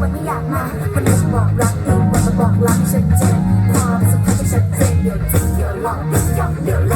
มันไม่อยากมา มันไม่บอกรักเองวันจะบอกรักฉันเจ็บความสุขที่ฉันเจ็บเดี๋ยวจริงเดี๋ยวหลอกเดี๋ยวยอกเดี๋ยวเล่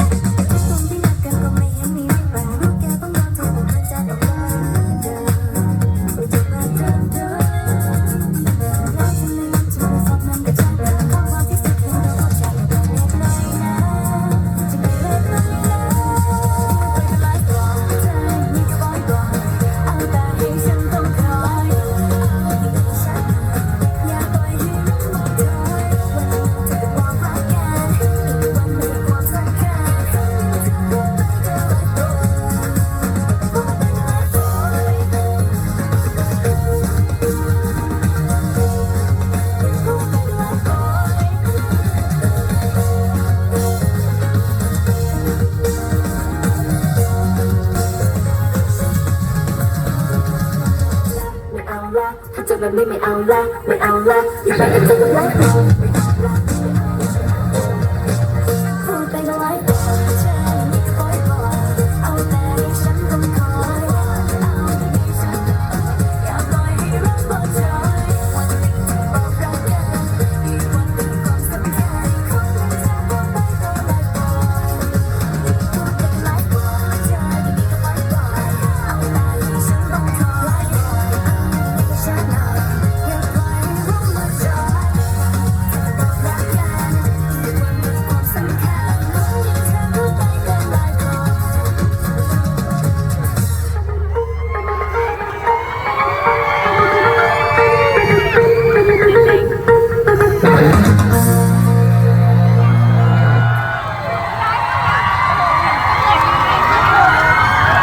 my baby, I'll lie, I'll lie. You better take a life.